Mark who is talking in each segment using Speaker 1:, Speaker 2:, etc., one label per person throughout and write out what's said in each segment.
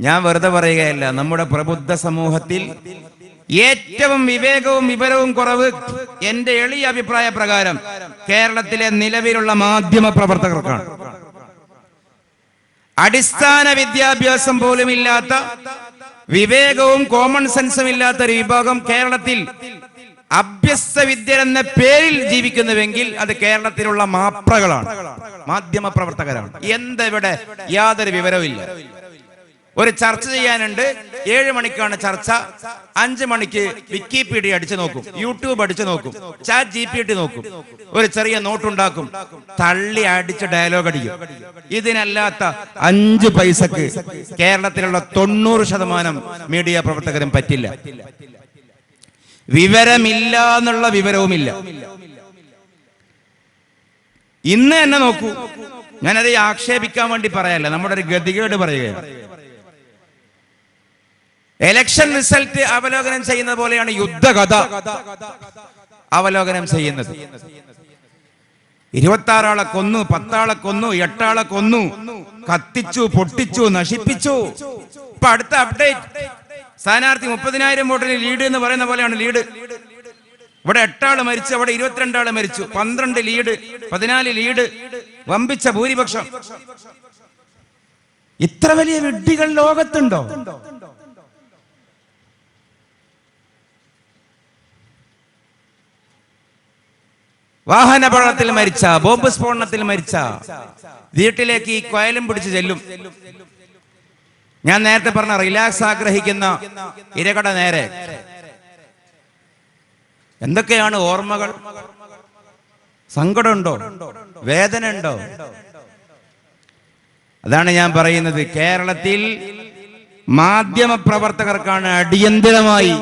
Speaker 1: ഞാൻ വെറുതെ പറയുകയല്ല നമ്മുടെ പ്രബുദ്ധ സമൂഹത്തിൽ ഏറ്റവും വിവേകവും വിവരവും കുറവ് എന്റെ എളിയ അഭിപ്രായ പ്രകാരം കേരളത്തിലെ നിലവിലുള്ള മാധ്യമ പ്രവർത്തകർക്കാണ്. അടിസ്ഥാന വിദ്യാഭ്യാസം പോലും ഇല്ലാത്ത വിവേകവും കോമൺ സെൻസും ഇല്ലാത്ത ഒരു വിഭാഗം കേരളത്തിൽ അഭ്യസ്ത വിദ്യർ എന്ന പേരിൽ ജീവിക്കുന്നുവെങ്കിൽ അത് കേരളത്തിലുള്ള മാപ്രകളാണ് മാധ്യമ പ്രവർത്തകരാണ്. എന്തെവിടെ യാതൊരു വിവരവുമില്ല ഒരു ചർച്ച ചെയ്യാനുണ്ട്. ഏഴ് മണിക്കാണ് ചർച്ച. അഞ്ച് മണിക്ക് വിക്കിപീഡിയ അടിച്ചു നോക്കും. യൂട്യൂബ് അടിച്ചു നോക്കും. ചാറ്റ് ജി പി ടി നോക്കും. ഒരു ചെറിയ നോട്ട് ഉണ്ടാക്കും തള്ളി അടിച്ച് ഡയലോഗ് അടിക്കും. ഇതിനല്ലാത്ത അഞ്ച് പൈസക്ക് കേരളത്തിലുള്ള തൊണ്ണൂറ് ശതമാനം മീഡിയ പ്രവർത്തകരും പറ്റില്ല. വിവരമില്ല എന്നുള്ള വിവരവുമില്ല. ഇന്ന് തന്നെ നോക്കൂ. ഞാനത് ആക്ഷേപിക്കാൻ വേണ്ടി പറയല്ല നമ്മുടെ ഒരു ഗതികേട് പറയുകയാണ്. എലക്ഷൻ റിസൾട്ട് അവലോകനം ചെയ്യുന്നത് പോലെയാണ് യുദ്ധകഥ അവലോകനം ചെയ്യുന്നത്. ഇരുപത്തി ആറാളെ കൊന്നു പത്താളെ കൊന്നു എട്ടാളെ കൊന്നു കത്തിച്ചു പൊട്ടിച്ചു നശിപ്പിച്ചു. ഇപ്പൊ അടുത്ത അപ്ഡേറ്റ് സ്ഥാനാർത്ഥി മുപ്പതിനായിരം വോട്ടിന് ലീഡ് എന്ന് പറയുന്ന പോലെയാണ് ലീഡ് ഇവിടെ എട്ടാൾ മരിച്ചു അവിടെ ഇരുപത്തിരണ്ടാൾ മരിച്ചു. പന്ത്രണ്ട് ലീഡ് പതിനാല് ലീഡ് വമ്പിച്ച ഭൂരിപക്ഷം. ഇത്ര വലിയ വിഡ്ഢികൾ ലോകത്തുണ്ടോ? വാഹനാപകടത്തിൽ മരിച്ച ബോംബ് സ്ഫോടനത്തിൽ മരിച്ച വീട്ടിലേക്ക് ഈ കൊയലും പിടിച്ച് ചെല്ലും. ഞാൻ നേരത്തെ പറഞ്ഞ റിലാക്സ് ആഗ്രഹിക്കുന്ന ഇരകട നേരെ. എന്തൊക്കെയാണ് ഓർമ്മകൾ? സങ്കടമുണ്ടോ? വേദന ഉണ്ടോ അതാണ് ഞാൻ പറയുന്നത്. കേരളത്തിൽ മാധ്യമ പ്രവർത്തകർക്കാണ് അടിയന്തിരമായി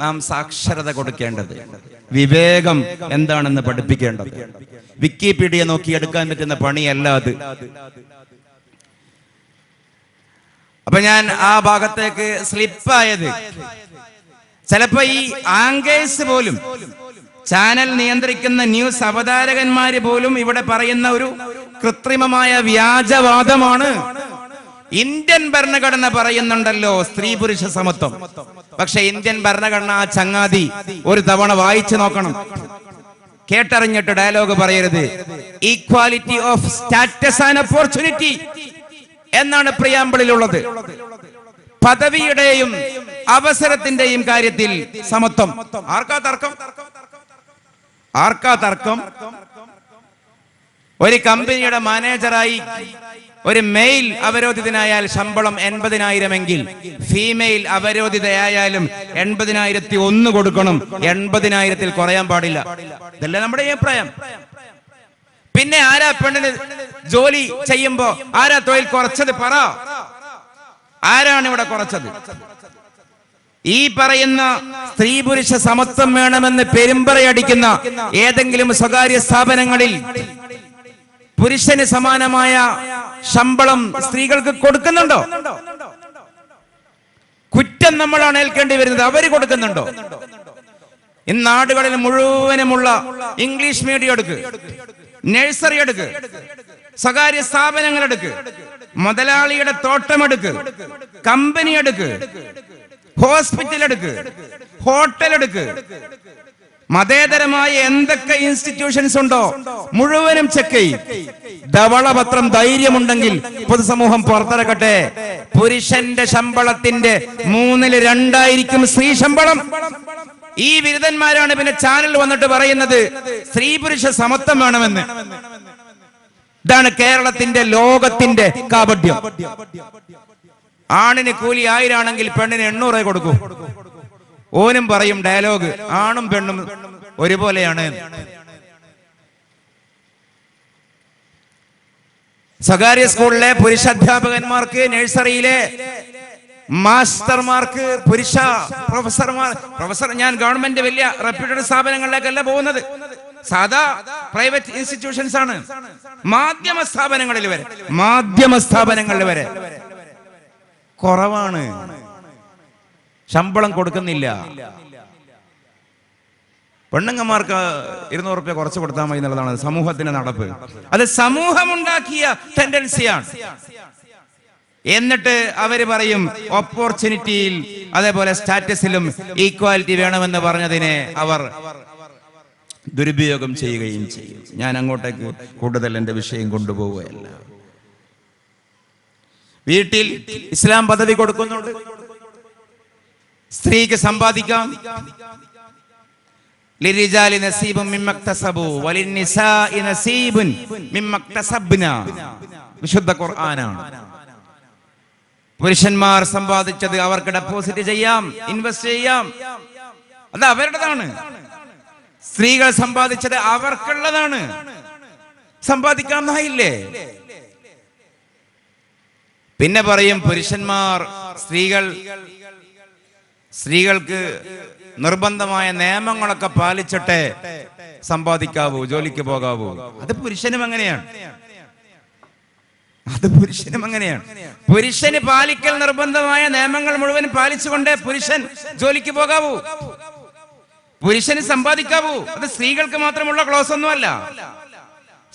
Speaker 1: നാം സാക്ഷരത കൊടുക്കേണ്ടത്. വിവേകം എന്താണെന്ന് പഠിപ്പിക്കേണ്ടത്. വിക്കിപീഡിയ നോക്കി എടുക്കാൻ പറ്റുന്ന പണിയല്ല അത്. അപ്പൊ ഞാൻ ആ ഭാഗത്തേക്ക് സ്ലിപ്പായത്. ചിലപ്പോ ഈ ആങ്കേഴ്സ് പോലും ചാനൽ നിയന്ത്രിക്കുന്ന ന്യൂസ് അവതാരകന്മാര് പോലും ഇവിടെ പറയുന്ന ഒരു കൃത്രിമമായ വ്യാജവാദമാണ്. ഇന്ത്യൻ ഭരണഘടന പറയുന്നുണ്ടല്ലോ സ്ത്രീ പുരുഷ സമത്വം. പക്ഷെ ഇന്ത്യൻ ഭരണഘടന ആ ചങ്ങാതി ഒരു തവണ വായിച്ചു നോക്കണം. കേട്ടറിഞ്ഞിട്ട് ഡയലോഗ് പറയരുത്. Equality of status and opportunity എന്നാണ് പ്രിയാമ്പിളിലുള്ളത്. പദവിയുടെയും അവസരത്തിന്റെയും കാര്യത്തിൽ സമത്വം. ആർക്കാ തർക്കം? ആർക്കാ തർക്കം? ഒരു കമ്പനിയുടെ മാനേജറായി ഒരു മെയിൽ അവരോധിതനായാൽ ശമ്പളം എൺപതിനായിരം എങ്കിൽ ഫീമെയിൽ അവരോധിതയായാലും എൺപതിനായിരത്തി ഒന്ന് കൊടുക്കണം. എൺപതിനായിരത്തിൽ കുറയാൻ പാടില്ല. ഇതല്ല നമ്മുടെ അഭിപ്രായം? പിന്നെ ആരാ പെണ്ണിന് ജോലി ചെയ്യുമ്പോ? ആരാ തൊഴിൽ കുറച്ചത് പറ. ആരാണ് ഇവിടെ കുറച്ചത്? ഈ പറയുന്ന സ്ത്രീ പുരുഷ സമത്വം വേണമെന്ന് പെരുമ്പറയടിക്കുന്ന ഏതെങ്കിലും സ്വകാര്യ സ്ഥാപനങ്ങളിൽ പുരുഷന് സമാനമായ ശമ്പളം സ്ത്രീകൾക്ക് കൊടുക്കുന്നുണ്ടോ? കുറ്റം നമ്മളാണ് ഏൽക്കേണ്ടി വരുന്നത് അവർ കൊടുക്കുന്നുണ്ടോ? ഇന്ന് നാടുകളിൽ മുഴുവനുമുള്ള ഇംഗ്ലീഷ് മീഡിയം എടുക്ക് നഴ്സറി എടുക്ക് സ്വകാര്യ സ്ഥാപനങ്ങൾ എടുക്ക് മുതലാളിയുടെ തോട്ടമെടുക്ക് കമ്പനി എടുക്ക് ഹോസ്പിറ്റൽ എടുക്ക് ഹോട്ടൽ എടുക്ക് മതേതരമായ എന്തൊക്കെ ഇൻസ്റ്റിറ്റ്യൂഷൻസ് ഉണ്ടോ? മുഴുവനും ചെക്ക് ധവളപത്രം ധൈര്യമുണ്ടെങ്കിൽ പൊതുസമൂഹം പുറത്തിറക്കട്ടെ. പുരുഷന്റെ ശമ്പളത്തിന്റെ മൂന്നിൽ രണ്ടായിരിക്കും സ്ത്രീ ശമ്പളം. ഈ ബിരുദന്മാരാണ് പിന്നെ ചാനൽ വന്നിട്ട് പറയുന്നത് സ്ത്രീ പുരുഷ സമത്വം വേണമെന്ന്. ഇതാണ് കേരളത്തിന്റെ ലോകത്തിന്റെ കാപട്യം. ആണിന് കൂലി ആയിരാണെങ്കിൽ പെണ്ണിന് എണ്ണൂറേ കൊടുക്കൂ. ഓനും പറയും ഡയലോഗ് ആണും പെണ്ണും ഒരുപോലെയാണ്. സ്വകാര്യ സ്കൂളിലെ പുരുഷ അധ്യാപകന്മാർക്ക് നഴ്സറിയിലെ മാസ്റ്റർമാർക്ക് പുരുഷ പ്രൊഫസർമാർ പ്രൊഫസർ ഞാൻ ഗവൺമെന്റ് വലിയ റെപ്യൂട്ടഡ് സ്ഥാപനങ്ങളിലേക്കല്ല പോകുന്നത്. സാധാ പ്രൈവറ്റ് ഇൻസ്റ്റിറ്റ്യൂഷൻസ് ആണ്. മാധ്യമ സ്ഥാപനങ്ങളിൽ വരെ മാധ്യമ സ്ഥാപനങ്ങളിൽ വരെ. കുറവാണ്. ശമ്പളം കൊടുക്കുന്നില്ല. പെണ്ണുങ്ങന്മാർക്ക് ഇരുന്നൂറ് റുപ്യ കുറച്ച് കൊടുത്താൽ മതി എന്നുള്ളതാണ് സമൂഹത്തിന്റെ നടപ്പ്. അത് സമൂഹമുണ്ടാക്കിയ ടെൻഡൻസിയാണ് എന്നിട്ട് അവർ പറയും ഓപ്പർച്യൂണിറ്റിയിൽ അതേപോലെ സ്റ്റാറ്റസിലും ഈക്വാലിറ്റി വേണമെന്ന് പറഞ്ഞതിനെ അവർ ദുരുപയോഗം ചെയ്യുകയും ചെയ്യും. ഞാൻ അങ്ങോട്ടേക്ക് കൂടുതൽ എന്റെ വിഷയം കൊണ്ടുപോവുകയല്ല. വീട്ടിൽ ഇസ്ലാം പദവി കൊടുക്കുന്നുണ്ട്. സ്ത്രീക്ക് സമ്പാദിക്കാം. നസീബും വലിനിസാഇ നസീബുൻ വിശുദ്ധ ഖുർആനാണ്. പുരുഷന്മാർ സമ്പാദിച്ചത് അവർക്ക് ഡെപ്പോസിറ്റ് ചെയ്യാം ഇൻവെസ്റ്റ് ചെയ്യാം. അത് അവരുടേതാണ്. സ്ത്രീകൾ സമ്പാദിച്ചത് അവർക്കുള്ളതാണ്. സമ്പാദിക്കാം എന്നായില്ലേ പിന്നെ പറയും പുരുഷന്മാർ സ്ത്രീകൾ സ്ത്രീകൾക്ക് നിർബന്ധമായ നിയമങ്ങളൊക്കെ പാലിച്ചട്ടെ സമ്പാദിക്കാവൂ ജോലിക്ക് പോകാവൂ. അത് പുരുഷനും അങ്ങനെയാണ്. അത് പുരുഷനും അങ്ങനെയാണ്. പുരുഷന് പാലിക്കൽ നിർബന്ധമായ നിയമങ്ങൾ മുഴുവൻ പാലിച്ചുകൊണ്ടേ പുരുഷൻ ജോലിക്ക് പോകാവൂ. പുരുഷന് സമ്പാദിക്കാവൂ. അത് സ്ത്രീകൾക്ക് മാത്രമുള്ള ക്ലോസ് ഒന്നുമല്ല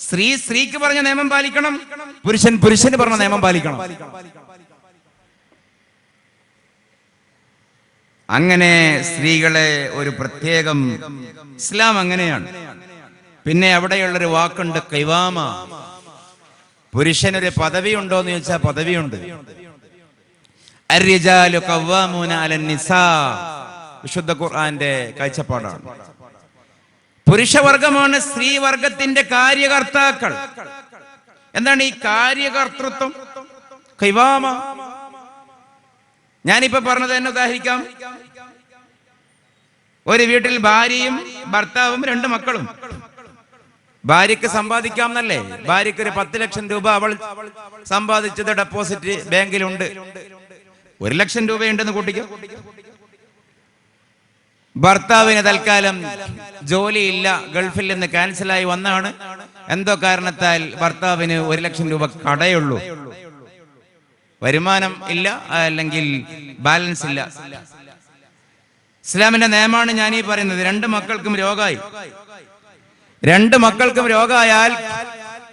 Speaker 1: സ്ത്രീ സ്ത്രീക്ക് പറഞ്ഞ നിയമം പാലിക്കണം പുരുഷൻ പുരുഷന് പറഞ്ഞ നിയമം പാലിക്കണം. അങ്ങനെ സ്ത്രീകളെ ഒരു പ്രത്യേകം ഇസ്ലാം അങ്ങനെയാണ്. പിന്നെ അവിടെയുള്ളൊരു വാക്കുണ്ട് കൈവാമ. പുരുഷനൊരു പദവി ഉണ്ടോ എന്ന് ചോദിച്ചാൽ പദവിയുണ്ട്. വിശുദ്ധ ഖുർആന്റെ കാഴ്ചപ്പാടാണ്. പുരുഷവർഗമാണ് സ്ത്രീവർഗത്തിന്റെ കാര്യകർത്താക്കൾ. എന്താണ് ഈ കാര്യകർത്തൃത്വം? കൈവാമ. ഞാനിപ്പോ പറഞ്ഞത് തന്നെ ഉദാഹരിക്കാം. ഒരു വീട്ടിൽ ഭാര്യയും ഭർത്താവും രണ്ട് മക്കളും. ഭാര്യക്ക് സമ്പാദിക്കാം എന്നല്ലേ ഭാര്യക്ക് ഒരു പത്ത് ലക്ഷം രൂപ അവൾ സമ്പാദിച്ചത് ഡെപ്പോസിറ്റ് ബാങ്കിലുണ്ട്. ഒരു ലക്ഷം രൂപയുണ്ടെന്ന് കൂട്ടിക്കോ. ഭർത്താവിന് തൽക്കാലം ജോലിയില്ല ഗൾഫിൽ നിന്ന് ക്യാൻസലായി വന്നാണ്. എന്തോ കാരണത്താൽ ഭർത്താവിന് ഒരു ലക്ഷം രൂപ കടയുള്ളൂ. വരുമാനം ഇല്ല അല്ലെങ്കിൽ ബാലൻസ് ഇല്ല. ഇസ്ലാമിന്റെ നിയമമാണ് ഞാൻ ഈ പറയുന്നത്. രണ്ട് മക്കൾക്കും രോഗമായി രണ്ട് മക്കൾക്കും രോഗമായാൽ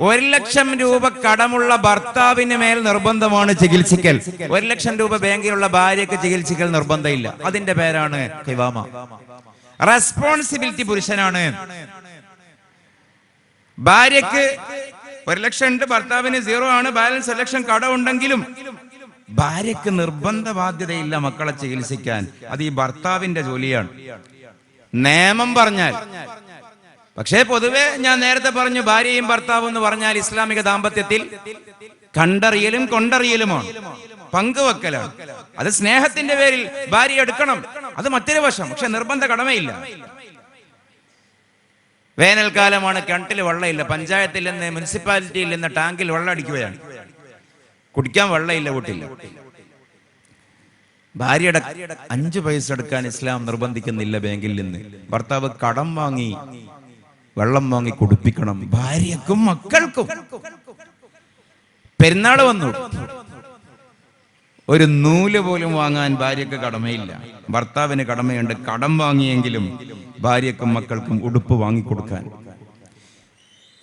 Speaker 1: ഒരു ലക്ഷം രൂപ കടമുള്ള ഭർത്താവിന് മേൽ നിർബന്ധമാണ് ചികിത്സിക്കൽ. ഒരു ലക്ഷം രൂപ ബാങ്കിലുള്ള ഭാര്യക്ക് ചികിത്സിക്കൽ നിർബന്ധമില്ല. അതിന്റെ പേരാണ് കിവാമ റെസ്പോൺസിബിലിറ്റി പുരുഷനാണ്. ഭാര്യക്ക് ഒരു ലക്ഷം ഉണ്ട് ഭർത്താവിന് സീറോ ആണ് ബാലൻസ് ഒരു ലക്ഷം കടമുണ്ടെങ്കിലും ഭാര്യക്ക് നിർബന്ധ ബാധ്യതയില്ല മക്കളെ ചികിത്സിക്കാൻ. അത് ഈ ഭർത്താവിന്റെ ജോലിയാണ്. നിയമം പറഞ്ഞാൽ. പക്ഷേ പൊതുവേ ഞാൻ നേരത്തെ പറഞ്ഞു ഭാര്യയും ഭർത്താവും എന്ന് പറഞ്ഞാൽ ഇസ്ലാമിക ദാമ്പത്യത്തിൽ കണ്ടറിയലും കൊണ്ടറിയലുമാണ്. പങ്കുവെക്കലാണ്. അത് സ്നേഹത്തിന്റെ പേരിൽ ഭാര്യ എടുക്കണം. അത് മറ്റൊരു വശം. പക്ഷെ നിർബന്ധ കടമയില്ല. വേനൽക്കാലമാണ് കിണറ്റിൽ വെള്ളമില്ല. പഞ്ചായത്തിൽ നിന്ന് മുനിസിപ്പാലിറ്റിയിൽ നിന്ന് ടാങ്കിൽ വെള്ളം അടിക്കുകയാണ്. കുടിക്കാൻ വെള്ളമില്ല വീട്ടില്ല. ഭാര്യയുടെ അഞ്ചു പൈസ എടുക്കാൻ ഇസ്ലാം നിർബന്ധിക്കുന്നില്ല ബാങ്കിൽ നിന്ന്. ഭർത്താവ് കടം വാങ്ങി വെള്ളം വാങ്ങി കുടിപ്പിക്കണം. ഭാര്യക്കും മക്കൾക്കും. പെരുന്നാൾ വന്നു. ഒരു നൂൽ പോലും വാങ്ങാൻ ഭാര്യക്ക് കടമയില്ല. ഭർത്താവിന് കടമയുണ്ട്. കടം വാങ്ങിയെങ്കിലും ഭാര്യക്കും മക്കൾക്കും ഉടുപ്പ് വാങ്ങിക്കൊടുക്കാൻ.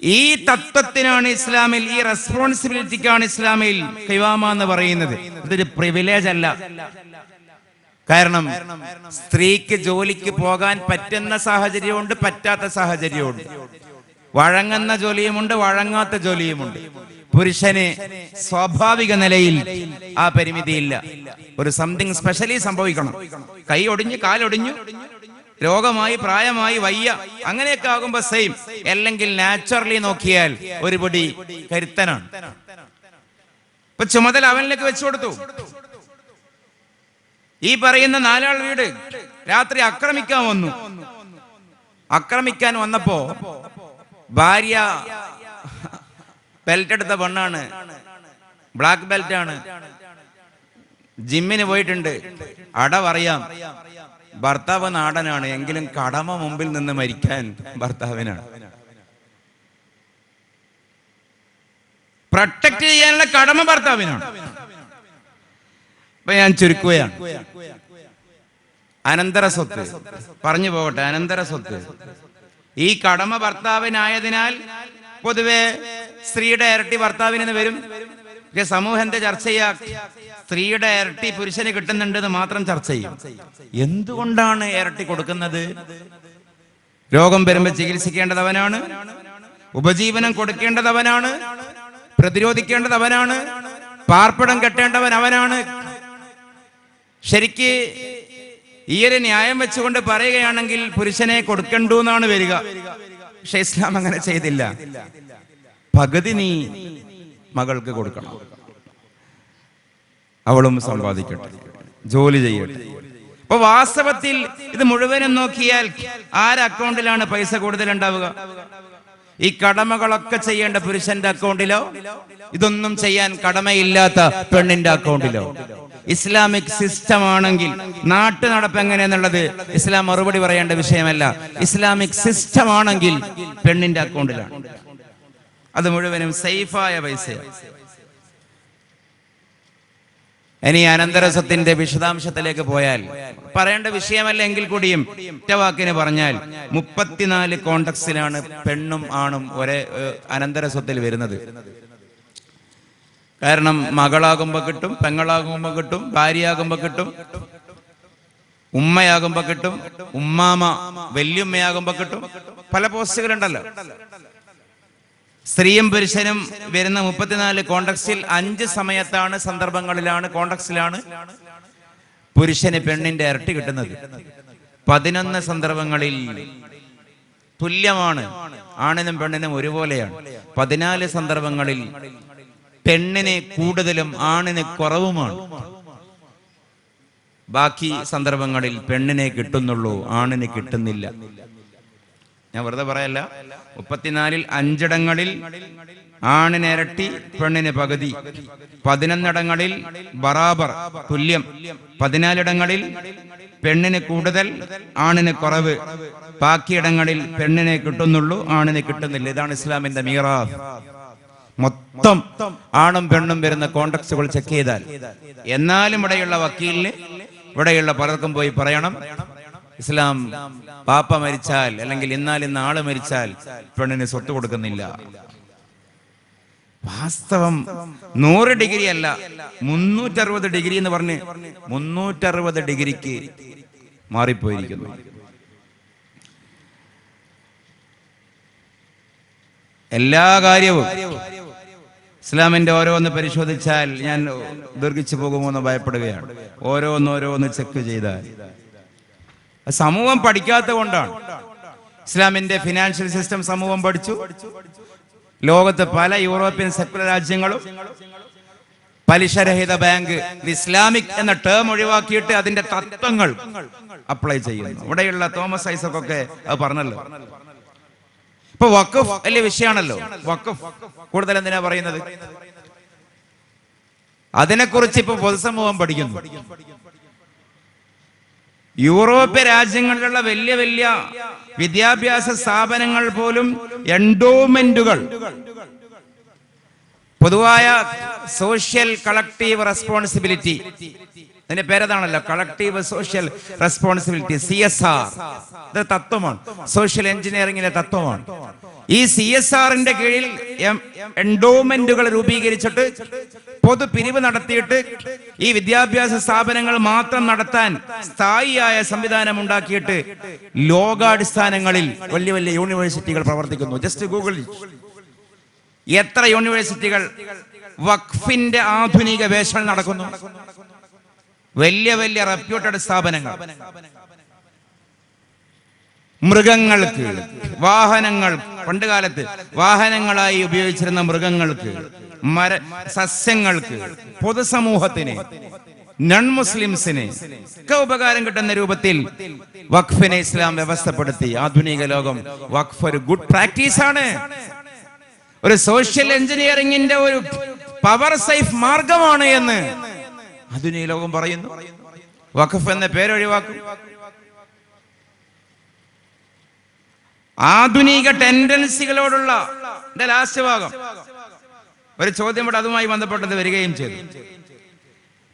Speaker 1: ഈ തത്വത്തിനാണ് ഇസ്ലാമിൽ ഈ റെസ്പോൺസിബിലിറ്റിക്കാണ് ഇസ്ലാമിൽ കൈവാമ എന്ന് പറയുന്നത്. ഇതൊരു പ്രിവിലേജ് അല്ല. കാരണം സ്ത്രീക്ക് ജോലിക്ക് പോകാൻ പറ്റുന്ന സാഹചര്യമുണ്ട് പറ്റാത്ത സാഹചര്യമുണ്ട്. വഴങ്ങുന്ന ജോലിയുമുണ്ട് വഴങ്ങാത്ത ജോലിയുമുണ്ട്. പുരുഷന് സ്വാഭാവിക നിലയിൽ ആ പരിമിതിയില്ല. ഒരു സംതിങ് സ്പെഷ്യലി സംഭവിക്കണം. കൈ ഒടിഞ്ഞു കാലൊടിഞ്ഞു. രോഗമായി പ്രായമായി വയ്യ. അങ്ങനെയൊക്കെ ആകുമ്പോ സെയിം അല്ലെങ്കിൽ നാച്ചുറലി നോക്കിയാൽ ഒരുപടി കരുത്തനാണ്. ഇപ്പൊ ചുമതല അവനിലേക്ക് വെച്ചു കൊടുത്തു. ഈ പറയുന്ന നാലാൾ വീട് രാത്രി ആക്രമിക്കാൻ വന്നു. ആക്രമിക്കാൻ വന്നപ്പോ ഭാര്യ ബെൽറ്റ് എടുത്ത പെണ്ണാണ്. ബ്ലാക്ക് ബെൽറ്റ് ആണ്. ജിമ്മിന് പോയിട്ടുണ്ട്. അടവറിയാം ഭർത്താവ് നാടനാണ് എങ്കിലും കടമ മുമ്പിൽ നിന്ന് മരിക്കാൻ ഭർത്താവിനാണ്. പ്രൊട്ടക്ട് ചെയ്യാനുള്ള കടമ ഭർത്താവിനാണ്. ഇപ്പൊ ഞാൻ ചുരുക്കുകയാണ്. അനന്തര സ്വത്ത്. പറഞ്ഞു പോകട്ടെ അനന്തര സ്വത്ത്. ഈ കടമ ഭർത്താവിനായതിനാൽ പൊതുവെ സ്ത്രീയുടെ ഇരട്ടി ഭർത്താവിന് വരും. പക്ഷെ സമൂഹം എന്താ ചർച്ച ചെയ്യാ? സ്ത്രീയുടെ ഇരട്ടി പുരുഷന് കിട്ടുന്നുണ്ടെന്ന് മാത്രം ചർച്ച ചെയ്യും. എന്തുകൊണ്ടാണ് ഇരട്ടി കൊടുക്കുന്നത്? രോഗം വരുമ്പോൾ ചികിത്സിക്കേണ്ടതവനാണ്. ഉപജീവനം കൊടുക്കേണ്ടതവനാണ്. പ്രതിരോധിക്കേണ്ടതവനാണ്. പാർപ്പിടം കെട്ടേണ്ടവൻ അവനാണ് ശരിക്ക് ഈ ഒരു ന്യായം വെച്ചുകൊണ്ട് പറയുകയാണെങ്കിൽ പുരുഷനെ കൊടുക്കണ്ടു എന്നാണ് വരിക. പക്ഷെ ഇസ്ലാം അങ്ങനെ ചെയ്തില്ല. പകുതി നീ മകൾക്ക് കൊടുക്കണം. അവളും സമ്പാദിക്കട്ടെ. ജോലി ചെയ്യട്ടെ. അപ്പൊ വാസ്തവത്തിൽ ഇത് മുഴുവനും നോക്കിയാൽ ആര് അക്കൗണ്ടിലാണ് പൈസ കൂടുതൽ ഉണ്ടാവുക ഈ കടമകളൊക്കെ ചെയ്യേണ്ട പുരുഷന്റെ അക്കൗണ്ടിലോ? ഇതൊന്നും ചെയ്യാൻ കടമയില്ലാത്ത പെണ്ണിന്റെ അക്കൗണ്ടിലോ? ഇസ്ലാമിക് സിസ്റ്റം ആണെങ്കിൽ നാട്ടു നടപ്പ് എങ്ങനെയെന്നുള്ളത് ഇസ്ലാം മറുപടി പറയേണ്ട വിഷയമല്ല. ഇസ്ലാമിക് സിസ്റ്റം ആണെങ്കിൽ പെണ്ണിന്റെ അക്കൗണ്ടിലാണ്. അത് മുഴുവനും സേഫായ പൈസയാണ്. ഇനി അനന്തരസത്തിന്റെ വിശദാംശത്തിലേക്ക് പോയാൽ പറയേണ്ട വിഷയമല്ല എങ്കിൽ കൂടിയും ഒറ്റവാക്കിന് പറഞ്ഞാൽ മുപ്പത്തിനാല് കോണ്ടക്സിലാണ് പെണ്ണും ആണും ഒരേ അനന്തരസത്തിൽ വരുന്നത്. കാരണം മകളാകുമ്പോ കിട്ടും പെങ്ങളാകുമ്പോ കിട്ടും ഭാര്യയാകുമ്പോ കിട്ടും ഉമ്മയാകുമ്പോ കിട്ടും ഉമ്മാമ വല്യുമ്മയാകുമ്പോ കിട്ടും. പല പോസ്റ്റുകളുണ്ടല്ലോ. സ്ത്രീയും പുരുഷനും വരുന്ന മുപ്പത്തിനാല് കോണ്ടക്സിൽ അഞ്ച് സമയത്താണ് സന്ദർഭങ്ങളിലാണ് കോണ്ടക്സിലാണ് പുരുഷന് പെണ്ണിന്റെ ഇരട്ടി കിട്ടുന്നത്. പതിനൊന്ന് സന്ദർഭങ്ങളിൽ തുല്യമാണ് ആണിനും പെണ്ണിനും ഒരുപോലെയാണ്. പതിനാല് സന്ദർഭങ്ങളിൽ പെണ്ണിന് കൂടുതലും ആണിന് കുറവുമാണ്. ബാക്കി സന്ദർഭങ്ങളിൽ പെണ്ണിനെ കിട്ടുന്നുള്ളൂ ആണിന് കിട്ടുന്നില്ല. ഞാൻ വെറുതെ പറയല്ല. മുപ്പത്തിനാലിൽ അഞ്ചിടങ്ങളിൽ ആണിന് ഇരട്ടി പെണ്ണിന് പകുതി. പതിനൊന്നിടങ്ങളിൽ ബറാബർ തുല്യം. പതിനാലിടങ്ങളിൽ പെണ്ണിന് കൂടുതൽ ആണിന് കുറവ്. ബാക്കിയിടങ്ങളിൽ പെണ്ണിനെ കിട്ടുന്നുള്ളൂ ആണിന് കിട്ടുന്നില്ല. ഇതാണ് ഇസ്ലാമിന്റെ മീറാ മൊത്തം ആണും പെണ്ണും വരുന്ന കോണ്ടക്സുകൾ ചെക്ക് ചെയ്താൽ. എന്നാലും ഇവിടെയുള്ള വക്കീലിന് ഇവിടെയുള്ള പലർക്കും പോയി പറയണം. ഇസ്ലാം പാപ്പ മരിച്ചാൽ അല്ലെങ്കിൽ എന്നാൽ ഇന്ന് ആൾ മരിച്ചാൽ പെണ്ണിന് സ്വത്ത് കൊടുക്കുന്നില്ല. വാസ്തവം നൂറ് ഡിഗ്രി അല്ല മുന്നൂറ്ററുപത് ഡിഗ്രി എന്ന് പറഞ്ഞ് മുന്നൂറ്ററുപത് ഡിഗ്രിക്ക് മാറിപ്പോയിരിക്കുന്നു. എല്ലാ കാര്യവും ഇസ്ലാമിന്റെ ഓരോന്ന് പരിശോധിച്ചാൽ ഞാൻ ദീർഘിച്ചു പോകുമോ എന്ന് ഭയപ്പെടുകയാണ്. ഓരോന്ന് ഓരോന്ന് ചെക്ക് ചെയ്താൽ സമൂഹം പഠിക്കാത്ത കൊണ്ടാണ്. ഇസ്ലാമിന്റെ ഫിനാൻഷ്യൽ സിസ്റ്റം സമൂഹം പഠിച്ചു. ലോകത്ത് പല യൂറോപ്യൻ സെക്കുലർ രാജ്യങ്ങളും പലിശരഹിത ബാങ്ക് ഇസ്ലാമിക് എന്ന ടേം ഒഴിവാക്കിയിട്ട് അതിന്റെ തത്വങ്ങൾ അപ്ലൈ ചെയ്യുന്നു. ഇവിടെയുള്ള തോമസ് ഐസക് ഒക്കെ അത് പറഞ്ഞല്ലോ. ഇപ്പൊ വക്കഫ് വലിയ വിഷയമാണല്ലോ. വക്കഫ് കൂടുതൽ എന്തിനാ പറയുന്നത്? അതിനെക്കുറിച്ച് ഇപ്പൊ പൊതുസമൂഹം പഠിക്കുന്നു. യൂറോപ്യ രാജ്യങ്ങളിലുള്ള വലിയ വലിയ വിദ്യാഭ്യാസ സ്ഥാപനങ്ങൾ പോലും എൻഡോമെന്റുകൾ പൊതുവായ സോഷ്യൽ കളക്റ്റീവ് റെസ്പോൺസിബിലിറ്റി അതിന്റെ പേരതാണല്ലോ? Collective social responsibility C S R ഇത് തത്വമാണ്. സോഷ്യൽ എഞ്ചിനീയറിംഗിലെ തത്വമാണ്. ഈ സി എസ് ആറിന്റെ കീഴിൽ എൻഡോമെന്റുകൾ രൂപീകരിച്ചിട്ട് പൊതു പിരിവ് നടത്തിയിട്ട് ഈ വിദ്യാഭ്യാസ സ്ഥാപനങ്ങൾ മാത്രം നടത്താൻ സ്ഥായിയായ സംവിധാനം ഉണ്ടാക്കിയിട്ട് ലോകാടിസ്ഥാനങ്ങളിൽ വലിയ വലിയ യൂണിവേഴ്സിറ്റികൾ പ്രവർത്തിക്കുന്നു. ജസ്റ്റ് ഗൂഗിൾ എത്ര യൂണിവേഴ്സിറ്റികൾ വഖഫിന്റെ ആധുനിക വേഷങ്ങൾ നടക്കുന്നു? വലിയ വലിയ റെപ്യൂട്ടഡ് സ്ഥാപനങ്ങൾ. മൃഗങ്ങൾക്ക് വാഹനങ്ങൾ പണ്ട് കാലത്ത് വാഹനങ്ങളായി ഉപയോഗിച്ചിരുന്ന മൃഗങ്ങൾക്ക് മര സസ്യങ്ങൾക്ക് പൊതുസമൂഹത്തിന് നൺ മുസ്ലിംസിന് ഒക്കെ ഉപകാരം കിട്ടുന്ന രൂപത്തിൽ വഖഫിനെ ഇസ്ലാം വ്യവസ്ഥപ്പെടുത്തി. ആധുനിക ലോകം വഖഫ് ഒരു ഗുഡ് പ്രാക്ടീസ് ആണ്. ഒരു സോഷ്യൽ എഞ്ചിനീയറിംഗിന്റെ ഒരു പവർ സേഫ് മാർഗമാണ് എന്ന് ആധുനിക ലോകം പറയുന്നു. വഖഫ് എന്ന പേരൊഴിവാക്കും. ആധുനിക ടെൻഡൻസികളോടുള്ള ലാസ്റ്റ് ഭാഗം. ഒരു ചോദ്യം ഇവിടെ അതുമായി ബന്ധപ്പെട്ടത് വരികയും ചെയ്തു.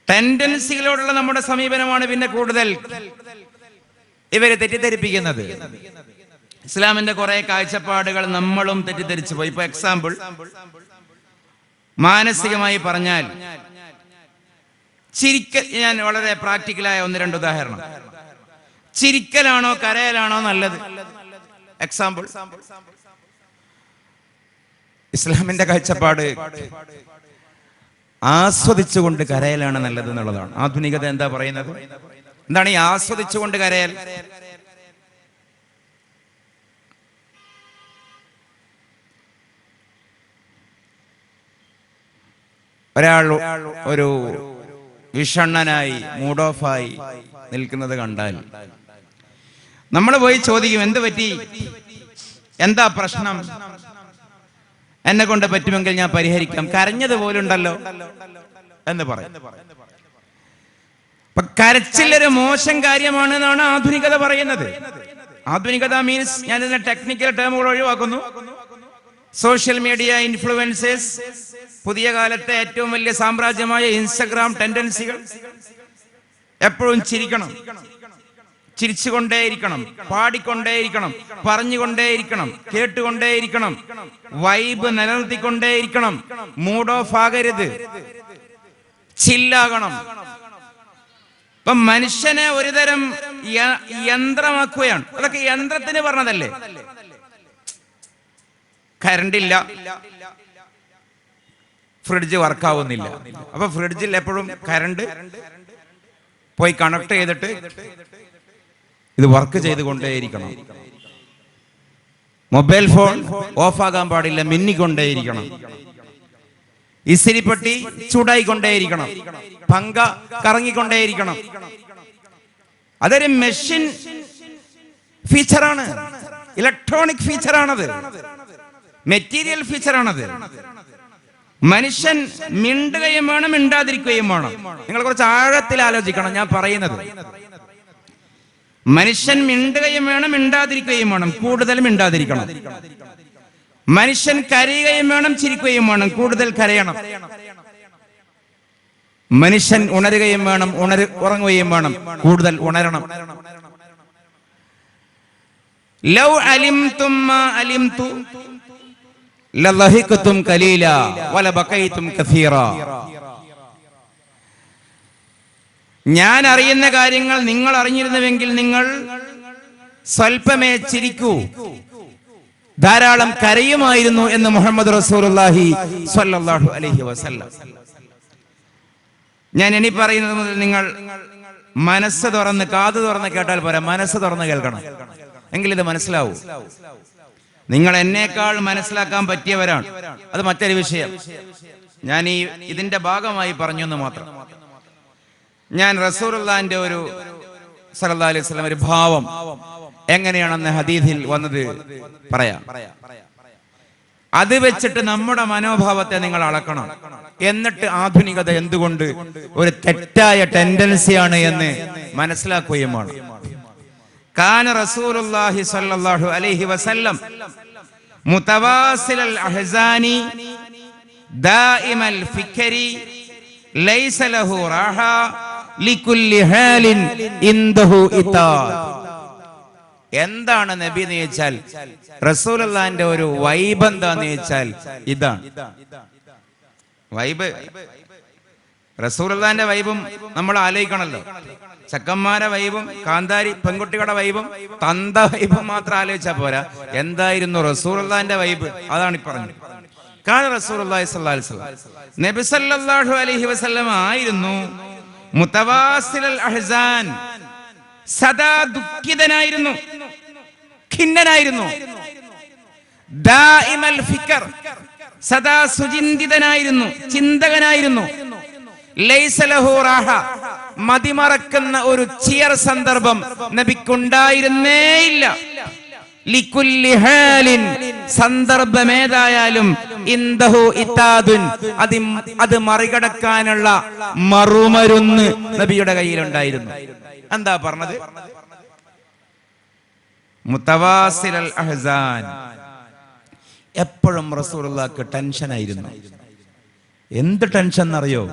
Speaker 1: ടെൻഡൻസികളോടുള്ള നമ്മുടെ സമീപനമാണ് പിന്നെ കൂടുതൽ ഇവരെ തെറ്റിദ്ധരിപ്പിക്കുന്നത്. ഇസ്ലാമിന്റെ കുറെ കാഴ്ചപ്പാടുകൾ നമ്മളും തെറ്റിദ്ധരിച്ചു പോയി. ഇപ്പൊ എക്സാമ്പിൾ മാനസികമായി പറഞ്ഞാൽ ചിരിക്കൽ ഞാൻ വളരെ പ്രാക്ടിക്കലായ ഒന്ന് രണ്ട് ഉദാഹരണം. ചിരിക്കലാണോ കരയലാണോ നല്ലത്? എക്സാമ്പിൾ ഇസ്ലാമിന്റെ കാഴ്ചപ്പാട് ആസ്വദിച്ചുകൊണ്ട് കരയലാണ് നല്ലത് എന്നുള്ളതാണ് ആധുനികത എന്താ പറയുന്നത്? എന്താണ് ഈ ആസ്വദിച്ചുകൊണ്ട് കരയൽ? ഒരാൾ ഒരു വിഷണ്ണനായി മൂഡ് ഓഫായി നിൽക്കുന്നത് കണ്ടാൽ. നമ്മൾ പോയി ചോദിക്കും എന്ത് പറ്റി? എന്താ പ്രശ്നം? എന്നെ കൊണ്ട് പറ്റുമെങ്കിൽ ഞാൻ പരിഹരിക്കാം. കരഞ്ഞത് പോലുണ്ടല്ലോ എന്ന് പറയും. കരച്ചില്ലൊരു മോശം കാര്യമാണ് എന്നാണ് ആധുനികത പറയുന്നത്. ആധുനികത മീൻസ് ഞാൻ ഇതിന്റെ ടെക്നിക്കൽ ടേമുകൾ ഒഴിവാക്കുന്നു. സോഷ്യൽ മീഡിയ ഇൻഫ്ലുവൻസേഴ്സ് പുതിയ കാലത്തെ ഏറ്റവും വലിയ സാമ്രാജ്യമായ ഇൻസ്റ്റഗ്രാം ടെൻഡൻസികൾ എപ്പോഴും ചിരിക്കണം. ചിരിച്ചുകൊണ്ടേയിരിക്കണം പാടിക്കൊണ്ടേയിരിക്കണം പറഞ്ഞുകൊണ്ടേയിരിക്കണം കേട്ടുകൊണ്ടേയിരിക്കണം വൈബ് നിലനിർത്തിക്കൊണ്ടേയിരിക്കണം മൂഡ് ഓഫ് ആകരുത് ചില്ലാകണം. ഇപ്പൊ മനുഷ്യനെ ഒരുതരം യന്ത്രമാക്കുകയാണ്. അതൊക്കെ യന്ത്രത്തിന് പറഞ്ഞതല്ലേ? കറണ്ട് ഇല്ല ഫ്രിഡ്ജ് വർക്കാവുന്നില്ല. അപ്പൊ ഫ്രിഡ്ജിൽ എപ്പോഴും കറണ്ട് പോയി കണക്ട് ചെയ്തിട്ട് ഇത് വർക്ക് ചെയ്തുകൊണ്ടേയിരിക്കണം. മൊബൈൽ ഫോൺ ഓഫാകാൻ പാടില്ല മിന്നിക്കൊണ്ടേയിരിക്കണം. ഇസിരിപ്പെട്ടി ചൂടായിക്കൊണ്ടേയിരിക്കണം. പങ്ക കറങ്ങിക്കൊണ്ടേയിരിക്കണം. അതൊരു മെഷീൻ ഫീച്ചറാണ്. ഇലക്ട്രോണിക് ഫീച്ചറാണത്. മെറ്റീരിയൽ ഫീച്ചറാണത് മനുഷ്യൻ മിണ്ടുകയും വേണം മിണ്ടാതിരിക്കുകയും വേണം. നിങ്ങൾ കുറച്ച് ആഴത്തിൽ ആലോചിക്കണം ഞാൻ പറയുന്നത്. മനുഷ്യൻ മിണ്ടുകയും വേണം മിണ്ടാതിരിക്കുകയും വേണം കൂടുതൽ മിണ്ടാതിരിക്കണം. മനുഷ്യൻ കരയുകയും വേണം ചിരിക്കുകയും വേണം കൂടുതൽ കരയണം. മനുഷ്യൻ ഉണരുകയും വേണം ഉണർ ഉറങ്ങുകയും വേണം കൂടുതൽ ഉണരണം. ലൗ തുമ്മ അലിം അലിംതു ലളഹിഖ്തും കലീല വല ബക്കയിത്തും കസീറ. ഞാൻ അറിയുന്ന കാര്യങ്ങൾ നിങ്ങൾ അറിഞ്ഞിരുന്നുവെങ്കിൽ നിങ്ങൾ സ്വൽപ്പമേ ചിരിക്കൂ. ധാരാളം കരയുമായിരുന്നു എന്ന് മുഹമ്മദ് റസൂലുള്ളാഹി സ്വല്ലല്ലാഹു അലൈഹി വസല്ലം. ഞാൻ ഇനി പറയുന്നത് മുതൽ നിങ്ങൾ മനസ്സ് തുറന്ന് കാത് തുറന്ന് കേട്ടാൽ പോരാ മനസ്സ് തുറന്ന് കേൾക്കണം. എങ്കിൽ ഇത് മനസ്സിലാവൂ. നിങ്ങൾ എന്നേക്കാൾ മനസ്സിലാക്കാൻ പറ്റിയവരാണ്. അത് മറ്റൊരു വിഷയം. ഞാൻ ഈ ഇതിന്റെ ഭാഗമായി പറഞ്ഞു എന്ന് മാത്രം. ഞാൻ റസൂറുല്ലാന്റെ ഒരു സല്ലാ അലൈഹി വസല്ലം ഒരു ഭാവം എങ്ങനെയാണെന്ന് ഹദീദിൽ വന്നത് പറയാം. അത് വെച്ചിട്ട് നമ്മുടെ മനോഭാവത്തെ നിങ്ങൾ അളക്കണം. എന്നിട്ട് ആധുനികത എന്തുകൊണ്ട് ഒരു തെറ്റായ ടെൻഡൻസിയാണ് എന്ന് മനസ്സിലാക്കുകയും വേണം. കാന റസൂലുള്ളാഹി സ്വല്ലല്ലാഹു അലൈഹി വസല്ലം മുതവാസിലൽ അഹ്സാനി ദായിമൽ ഫിക്കരി ലൈസ ലഹു റാഹ ലികുല്ലി ഹാലിൻ ഇൻദഹു ഇതാ എന്താണ് നബി എന്ന് ചോദിച്ചാൽ റസൂലുള്ളാന്റെ ഒരു വൈബ് എന്താന്ന് ചോദിച്ചാൽ ഇതാണ്. വൈബ്. റസൂലുള്ളാന്റെ വൈബും നമ്മൾ ആലോചിക്കണല്ലോ ചക്കന്മാരെ വൈബും കാന്താരി പെൺകുട്ടികളുടെ വൈബും തന്ത വൈബും മാത്രം ആലോചിച്ചാൽ പോരാ. എന്തായിരുന്നു റസൂർന്റെ വൈബ്? അതാണ് ഈ പറഞ്ഞത്. കാരണം റസൂലുള്ളാഹി സ്വല്ലല്ലാഹു അലൈഹി വസല്ലം. ആയിരുന്നു മുതവാസിലൽ അഹ്സാൻ. സദാ ദുഃഖിതനായിരുന്നു. ഖിന്നനായിരുന്നു. സദാ സുചിന്തിതനായിരുന്നു. ചിന്തകനായിരുന്നു. മതിമറക്കുന്ന ഒരു ചിയർ സന്ദർഭം നബിക്കുണ്ടായിരുന്നേയില്ല. സന്ദർഭമേതായാലും അത് അത് മറികടക്കാനുള്ള മറുമരുന്ന് നബിയുടെ കയ്യിലുണ്ടായിരുന്നു. എന്താ പറഞ്ഞത്? മുത്തവാസിലൽ അഹ്സാൻ. എപ്പോഴും റസൂലുള്ളാക്ക് ടെൻഷനായിരുന്നു. എന്ത് ടെൻഷൻ എന്നറിയോ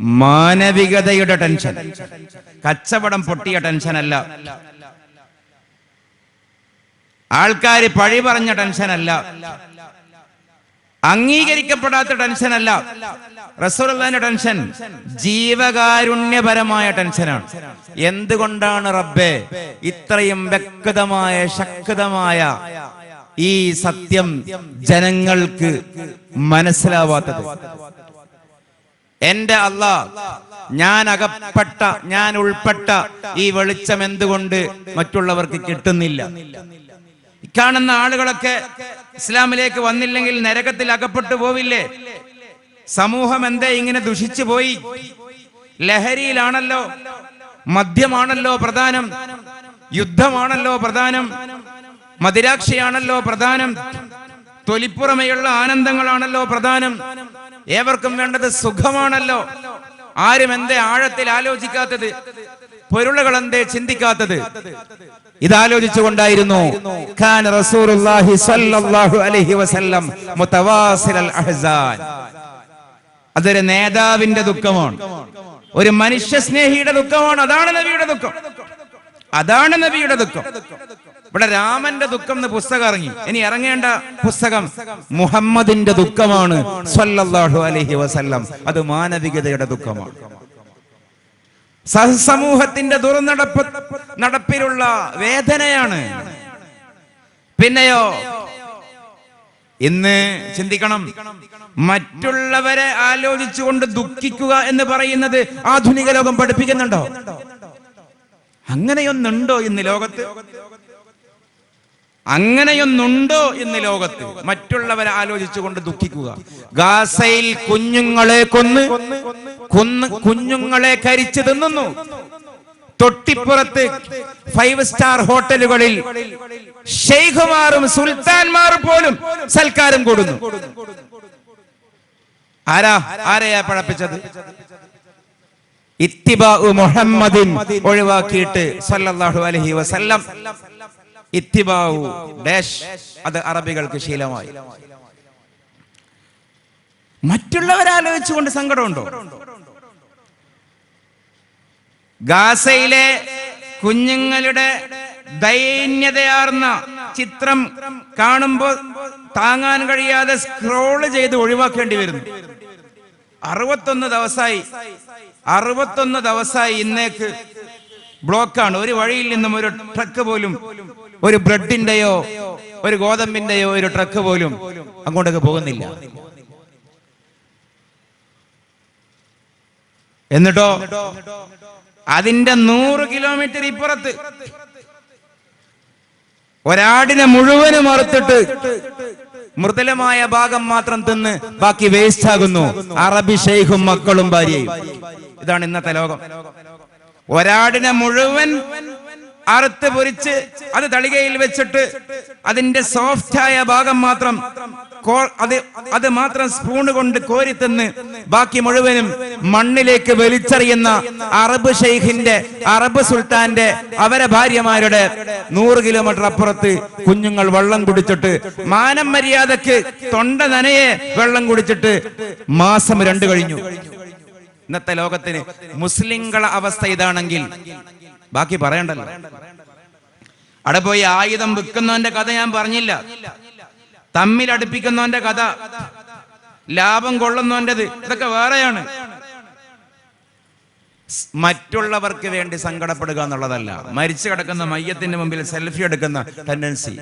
Speaker 1: മാനവികതയുടെ ടെൻഷൻ. കച്ചവടം പൊട്ടിയ ടെൻഷനല്ല. ആൾക്കാർ പഴി പറഞ്ഞ ടെൻഷനല്ല. അംഗീകരിക്കപ്പെടാത്ത ടെൻഷൻ അല്ല റസൂലുള്ളാഹിന്റെ ടെൻഷൻ ജീവകാരുണ്യപരമായ ടെൻഷനാണ്. എന്തുകൊണ്ടാണ് റബ്ബെ ഇത്രയും വ്യക്തമായ ശക്തമായ ഈ സത്യം ജനങ്ങൾക്ക് മനസ്സിലാവാത്തത്? എന്റെ അള്ളാ ഞാൻ അകപ്പെട്ട ഞാൻ ഉൾപ്പെട്ട ഈ വെളിച്ചം എന്തുകൊണ്ട് മറ്റുള്ളവർക്ക് കിട്ടുന്നില്ല? കാണുന്ന ആളുകളൊക്കെ ഇസ്ലാമിലേക്ക് വന്നില്ലെങ്കിൽ നരകത്തിൽ അകപ്പെട്ടു പോവില്ലേ? സമൂഹം എന്തേ ഇങ്ങനെ ദുഷിച്ചു പോയി? ലഹരിയിലാണല്ലോ മദ്യമാണല്ലോ പ്രധാനം യുദ്ധമാണല്ലോ പ്രധാനം മദിരാക്ഷിയാണല്ലോ പ്രധാനം തൊലിപ്പുറമെയുള്ള ആനന്ദങ്ങളാണല്ലോ പ്രധാനം. ഏവർക്കും വേണ്ടത് സുഖമാണല്ലോ. ആരും എന്തേ ആഴത്തിൽ ആലോചിക്കാത്തത് പൊരുളുകൾ എന്തേ ചിന്തിക്കാത്തത്. ഇതാലോചിച്ചുകൊണ്ടായിരുന്നു. ഖാൻ റസൂലുള്ളാഹി സ്വല്ലല്ലാഹു അലൈഹി വസല്ലം അഹ്സാൻ. അതൊരു നേതാവിന്റെ ദുഃഖമാണ്. ഒരു മനുഷ്യ സ്നേഹിയുടെ ദുഃഖമാണ്. അതാണ് നബിയുടെ ദുഃഖം. അതാണ് നബിയുടെ ദുഃഖം. ഇവിടെ രാമന്റെ ദുഃഖം എന്ന് പുസ്തകം ഇറങ്ങി. ഇനി ഇറങ്ങേണ്ട പുസ്തകം മുഹമ്മദിന്റെ ദുഃഖമാണ്. സ്വല്ലല്ലാഹു അലൈഹി വസല്ലം. അത് മാനവികതയുടെ ദുഃഖമാണ്. സഹസമൂഹത്തിന്റെ ദുർനടപ്പ് നടപ്പിലുള്ള വേദനയാണ്. പിന്നെയോ? ഇന്ന് ചിന്തിക്കണം. മറ്റുള്ളവരെ ആലോചിച്ചുകൊണ്ട് ദുഃഖിക്കുക എന്ന് പറയുന്നത് ആധുനിക ലോകം പഠിപ്പിക്കുന്നുണ്ടോ? അങ്ങനെയൊന്നുണ്ടോ ഇന്ന് ലോകത്ത്? അങ്ങനെയൊന്നുണ്ടോ ഇന്ന് ലോകത്ത് മറ്റുള്ളവരെ ആലോചിച്ചുകൊണ്ട് ദുഃഖിക്കുക. ഗാസയിൽ കുഞ്ഞുങ്ങളെ കൊന്ന് കൊന്ന് കുഞ്ഞുങ്ങളെ കരിച്ചു തിന്നുന്നു. തൊട്ടിപ്പുറത്ത് ഫൈവ് സ്റ്റാർ ഹോട്ടലുകളിൽ ഷെയ്ഖുമാറും സുൽത്താൻമാറും പോലും സൽക്കാരം കൂടുന്നു. ആരാ? ആരെയാ പഴപ്പിച്ചത്? ഇത്തിബാ മുഹമ്മദിൻ ഒഴിവാക്കിയിട്ട് സല്ലല്ലാഹു അലൈഹി വസല്ലം. ഇത്തിബാഉ ഡാഷ് അത് അറബികൾക്ക് ശീലമായി. മറ്റുള്ളവരാലോചിച്ചുകൊണ്ട് സങ്കടമുണ്ടോ? ഗാസയിലെ കുഞ്ഞുങ്ങളുടെ ദൈന്യതയാർന്ന ചിത്രം കാണുമ്പോൾ താങ്ങാൻ കഴിയാതെ സ്ക്രോൾ ചെയ്ത് ഒഴിവാക്കേണ്ടി വരുന്നു. അറുപത്തൊന്ന് ദിവസമായി അറുപത്തൊന്ന് ദിവസമായി ഇന്നേക്ക് ബ്ലോക്കാണ് ഒരു വഴിയിൽ നിന്നും ഒരു ട്രക്ക് പോലും ഒരു ബ്രെഡിന്റെയോ ഒരു ഗോതമ്പിന്റെയോ ഒരു ട്രക്ക് പോലും അങ്ങോട്ടൊക്കെ പോകുന്നില്ല. എന്നിട്ടോ അതിന്റെ നൂറ് കിലോമീറ്റർ ഇപ്പുറത്ത് ഒരാടിനെ മുഴുവനും അറുത്തിട്ട് മൃദുലമായ ഭാഗം മാത്രം തിന്ന് ബാക്കി വേസ്റ്റ് ആകുന്നു. അറബി ഷെയ്ഖും മക്കളും ഭാര്യയും. ഇതാണ് ഇന്നത്തെ ലോകം. ഒരാടിനെ മുഴുവൻ അറുത്ത് പൊരിച്ച് അത് തളികയിൽ വെച്ചിട്ട് അതിന്റെ സോഫ്റ്റ് ആയ ഭാഗം മാത്രം അത് അത് മാത്രം സ്പൂൺ കൊണ്ട് കോരി തിന്ന് ബാക്കി മുഴുവനും മണ്ണിലേക്ക് വലിച്ചെറിയുന്ന അറബ് ഷെയ്ഖിന്റെ അറബ് സുൽത്താന്റെ അവരെ ഭാര്യമാരുടെ നൂറ് കിലോമീറ്റർ അപ്പുറത്ത് കുഞ്ഞുങ്ങൾ വെള്ളം കുടിച്ചിട്ട് മാനം മര്യാദയ്ക്ക് തൊണ്ട നനയെ വെള്ളം കുടിച്ചിട്ട് മാസം രണ്ട് കഴിഞ്ഞു. ഇന്നത്തെ ലോകത്തിന് മുസ്ലിങ്ങളെ അവസ്ഥ ഇതാണെങ്കിൽ ബാക്കി പറയണ്ടല്ലോ. അവിടെ പോയി ആയുധം വിൽക്കുന്നവന്റെ കഥ ഞാൻ പറഞ്ഞില്ല. തമ്മിൽ അടുപ്പിക്കുന്നവന്റെ കഥ ലാഭം കൊള്ളുന്നവന്റെ ഇതൊക്കെ വേറെയാണ്. മറ്റുള്ളവർക്ക് വേണ്ടി സങ്കടപ്പെടുക എന്നുള്ളതല്ല. മരിച്ചു കിടക്കുന്ന മയ്യത്തിന്റെ മുമ്പിൽ സെൽഫി എടുക്കുന്ന ടെൻഡൻസി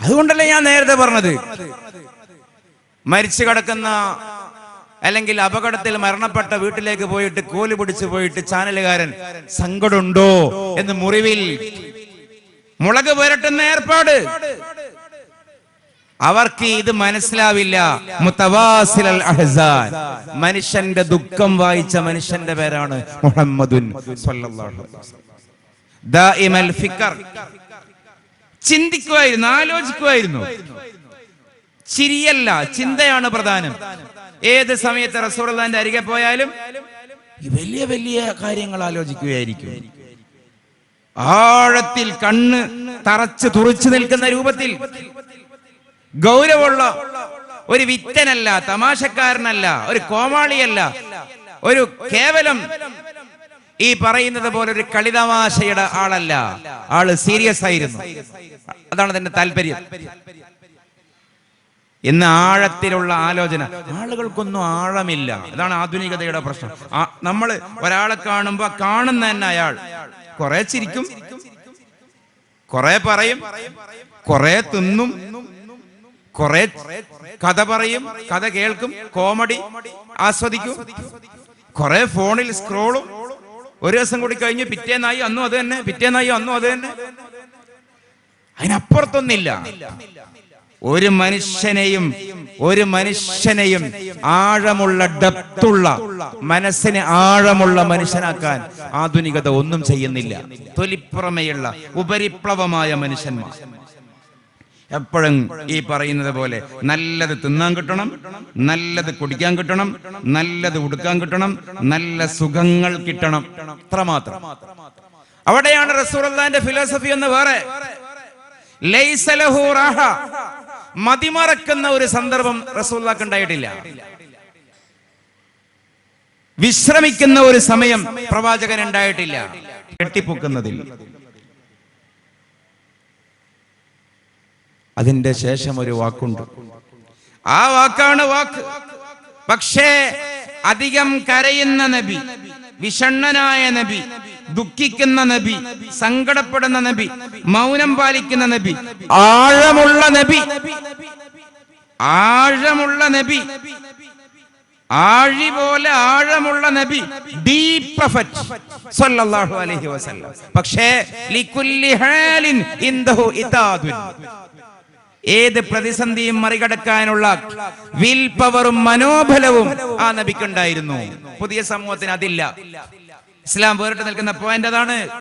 Speaker 1: അതുകൊണ്ടല്ലേ ഞാൻ നേരത്തെ പറഞ്ഞത്? മരിച്ചു കിടക്കുന്ന അല്ലെങ്കിൽ അപകടത്തിൽ മരണപ്പെട്ട വീട്ടിലേക്ക് പോയിട്ട് കോൽ പിടിച്ചു പോയിട്ട് ചാനലുകാരൻ സങ്കടമുണ്ടോ എന്ന് മുറിവിൽ മുളക് പുരട്ടുന്ന ഏർപ്പാട്. അവർക്ക് ഇത് മനസ്സിലാവില്ല. മുത്തവാസിലൽ അഹ്സാൻ. മനുഷ്യന്റെ ദുഃഖം വായിച്ച മനുഷ്യന്റെ പേരാണ് മുഹമ്മദുൻ ചിന്തിക്കുമായിരുന്നു ആലോചിക്കുമായിരുന്നു. ചിരിയല്ല ചിന്തയാണ് പ്രധാനം. ഏത് സമയത്ത് റസൂർദാന്റെ അരികെ പോയാലും വലിയ വലിയ കാര്യങ്ങൾ ആലോചിക്കുകയായിരിക്കും. ആഴത്തിൽ കണ്ണ് തറച്ച് തുറച്ചു നിൽക്കുന്ന രൂപത്തിൽ ഗൗരവമുള്ള ഒരു വിത്തനല്ല തമാശക്കാരനല്ല ഒരു കോമാളിയല്ല ഒരു കേവലം ഈ പറയുന്നത് പോലെ ഒരു കളിതമാശയുടെ ആളല്ല. ആൾ സീരിയസ് ആയിരുന്നു. അതാണ് തന്റെ താല്പര്യം. ഇന്ന് ആഴത്തിലുള്ള ആലോചന. ആളുകൾക്കൊന്നും ആഴമില്ല. അതാണ് ആധുനികതയുടെ പ്രശ്നം. നമ്മൾ ഒരാളെ കാണുമ്പോ കാണുന്ന തന്നെ അയാൾ. കുറെ ചിരിക്കും. കുറെ പറയും. കുറെ തിന്നും. കുറെ കഥ പറയും. കഥ കേൾക്കും. കോമഡി ആസ്വദിക്കും. കുറെ ഫോണിൽ സ്ക്രോളും. ഒരു ദിവസം കൂടി കഴിഞ്ഞ് പിറ്റേന്നായി അന്നും അത് തന്നെ. പിറ്റേന്നായി അന്നും അത് തന്നെ. അതിനപ്പുറത്തൊന്നില്ല ഒരു മനുഷ്യനെയും ഒരു മനുഷ്യനെയും ആഴമുള്ള ഡെപ്തുള്ള മനസ്സിനെ ആഴമുള്ള മനുഷ്യനാക്കാൻ ആധുനികത ഒന്നും ചെയ്യുന്നില്ല. തൊലിപ്പുറമെയുള്ള ഉപരിപ്ലവമായ മനുഷ്യന്മാർ. എപ്പോഴും ഈ പറയുന്നത് പോലെ നല്ലത് തിന്നാൻ കിട്ടണം നല്ലത് കുടിക്കാൻ കിട്ടണം നല്ലത് ഉടുക്കാൻ കിട്ടണം നല്ല സുഖങ്ങൾ കിട്ടണം. അത്രമാത്രം അവിടെയാണ് റസൂർ ഫിലോസഫി എന്ന് വേറെ. ലൈസലഹു. മതിമറക്കുന്ന ഒരു സന്ദർഭം റസൂല്ലാക്ക് ഉണ്ടായിട്ടില്ല. വിശ്രമിക്കുന്ന ഒരു സമയം പ്രവാചകൻ ഉണ്ടായിട്ടില്ല. കെട്ടിപ്പൊക്കുന്നതിൽ. അതിന്റെ ശേഷം ഒരു വാക്കുണ്ട്. ആ വാക്കാണ് വാക്ക്. പക്ഷേ അധികം കരയുന്ന നബി വിഷണ്ണനായ നബി ദുഃഖിക്കുന്ന നബി സങ്കടപ്പെടുന്ന നബി മൗനം പാലിക്കുന്ന നബി ആഴമുള്ള നബി ആഴമുള്ള നബി ആഴി പോലെ ആഴമുള്ള നബി സല്ലല്ലാഹു അലൈഹി വസല്ലം. പക്ഷേ ലികുല്ലി ഹാലിൻ ഇൻദഹു ഇതാദുൻ. ഏത് പ്രതിസന്ധിയും മറികടക്കാനുള്ള വിൽ പവറും മനോബലവും ആ നബിക്കുണ്ടായിരുന്നു. പുതിയ സമൂഹത്തിന് അതില്ല. ഇസ്ലാം വേറിട്ട് നിൽക്കുന്ന പോയിന്റ് അതാണ്.